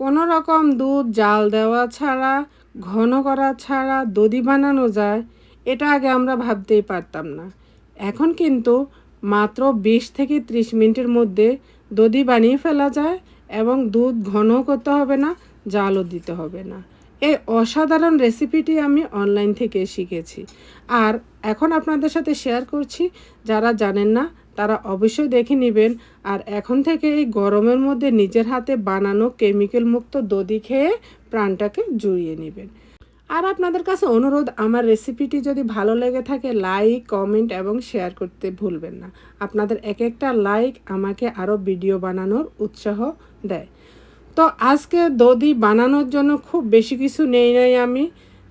কোনো রকম দুধ, জাল দেওয়া ছাড়া, ঘন করা ছাড়া দধি বানানো যায়, এটা আগে আমরা ভাবতেই পারতাম না। এখন কিন্তু মাত্র বিশ থেকে ত্রিশ মিনিটের মধ্যে দধি বানিয়ে ফেলা যায় এবং দুধ ঘন করতে হবে না, জালও দিতে হবে না। এই অসাধারণ রেসিপিটি আমি অনলাইন থেকে শিখেছি। আর এখন আপনাদের সাথে শেয়ার করছি, যারা জানেন না, তারা অবশ্যই দেখে নেবেন। আর এখন থেকে এই গরমের মধ্যে নিজের হাতে বানানো কেমিক্যাল মুক্ত দধি খেয়ে প্রাণটাকে জুড়িয়ে নেবেন। আর আপনাদের কাছে অনুরোধ, আমার রেসিপিটি যদি ভালো লেগে থাকে লাইক কমেন্ট এবং শেয়ার করতে ভুলবেন না। আপনাদের এক একটা লাইক আমাকে আরও ভিডিও বানানোর উৎসাহ দেয়। তো আজকে দধি বানানোর জন্য খুব বেশি কিছু নেই নাই আমি।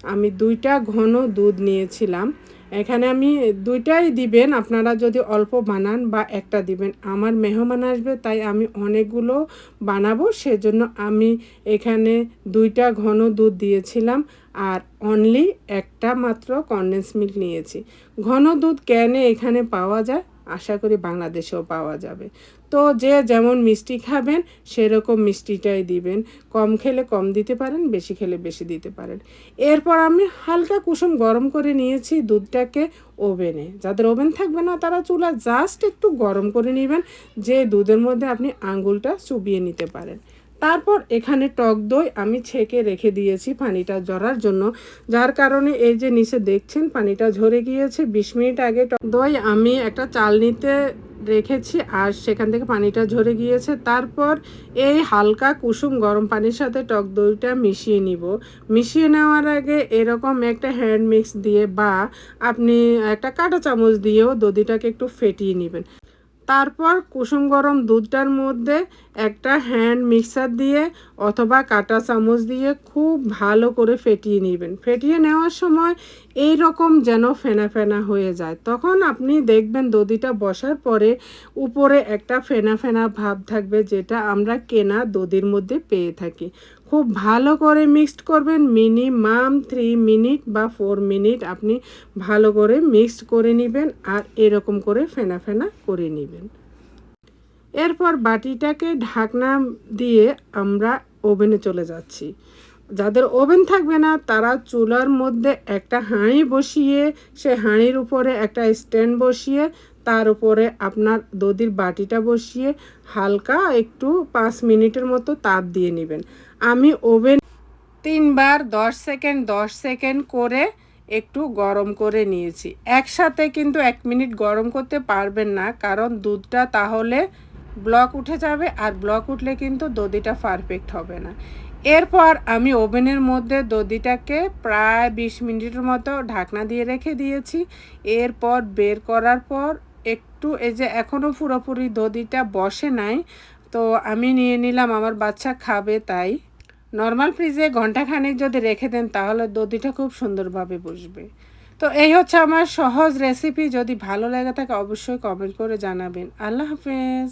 আমি দুইটা ঘন দুধ নিয়েছিলাম। এখানে আমি দুইটাই দিবেন, আপনারা যদি অল্প বানান বা একটা দিবেন। আমার মেহমান আসবে, তাই আমি অনেকগুলো বানাবো, সেজন্য আমি এখানে দুইটা ঘন দুধ দিয়েছিলাম আর অনলি একটা মাত্র কনডেন্স মিল্ক নিয়েছি। ঘন দুধ ক্যানে এখানে পাওয়া যায়? আশা করি বাংলাদেশেও পাওয়া যাবে। তো যে যেমন মিষ্টি খাবেন, সেরকম মিষ্টিটাই দিবেন। কম খেলে কম দিতে পারেন, বেশি খেলে বেশি দিতে পারেন। এরপর আমি হালকা কুসুম গরম করে নিয়েছি দুধটাকে ওভেনে। যাদের ওভেন থাকবে না, তারা চুলা জাস্ট একটু গরম করে নেবেন, যে দুধের মধ্যে আপনি আঙ্গুলটা চুবিয়ে নিতে পারেন। তারপর এখানে টক দই আমি ছেঁকে রেখে দিয়েছি পানিটা ঝরার জন্য, যার কারণে এই যে নিচে দেখছেন পানিটা ঝরে গিয়েছে। বিশ মিনিট আগে টক দই আমি একটা চালনিতে রেখেছি আর সেখান থেকে পানিটা ঝরে গিয়েছে। তারপর এই হালকা কুসুম গরম পানির সাথে টক দইটা মিশিয়ে নিব। মিশিয়ে নেওয়ার আগে এরকম একটা হ্যান্ড মিক্স দিয়ে বা আপনি একটা কাঁটা চামচ দিয়েও দধিটাকে একটু ফেটিয়ে নেবেন। তারপর কুসুম গরম দুধটার মধ্যে একটা হ্যান্ড মিক্সার দিয়ে অথবা কাটা চামচ দিয়ে খুব ভালো করে ফেটিয়ে নেবেন। ফেটিয়ে নেওয়ার সময় এই রকম যেন ফেনা ফেনা হয়ে যায়। তখন আপনি দেখবেন দধিটা বসার পরে উপরে একটা ফেনা ফেনা ভাব থাকবে যেটা আমরা কেনা দধির মধ্যে পেয়ে থাকি। খুব ভালো করে মিক্সড করবেন। মিনিমাম থ্রি মিনিট বা ফোর মিনিট আপনি ভালো করে মিক্সড করে নেবেন আর এরকম করে ফেনা ফেনা করে নেবেন। এরপর বাটিটাকে ঢাকনা দিয়ে আমরা ওভেনে চলে যাচ্ছি। যাদের ওভেন থাকবে না, তারা চুলার মধ্যে একটা হাঁড়ি বসিয়ে, সে হাঁড়ির উপরে একটা স্ট্যান্ড বসিয়ে, তার উপরে আপনার দধির বাটিটা বসিয়ে, হালকা একটু পাঁচ মিনিটের মতো তাপ দিয়ে নেবেন। আমি ওভেন তিনবার দশ সেকেন্ড দশ সেকেন্ড করে একটু গরম করে নিয়েছি। একসাথে কিন্তু এক মিনিট গরম করতে পারবেন না, কারণ দুধটা তাহলে ব্লক উঠে যাবে আর ব্লক উঠলে কিন্তু দধিটা পারফেক্ট হবে না। এরপর আমি ওভেনের মধ্যে দধিটাকে প্রায় বিশ মিনিটের মতো ঢাকনা দিয়ে রেখে দিয়েছি। এরপর বের করার পর একটু এই যে এখনও পুরোপুরি দধিটা বসে নাই, তো আমি নিয়ে নিলাম, আমার বাচ্চা খাবে তাই। নর্মাল ফ্রিজে ঘন্টাখানেক যদি রেখে দেন, তাহলে দধিটা খুব সুন্দরভাবে বসবে। তো এই হচ্ছে আমার সহজ রেসিপি যদি ভালো লেগে থাকে অবশ্যই কমেন্ট করে জানাবেন। আল্লাহ হাফেজ।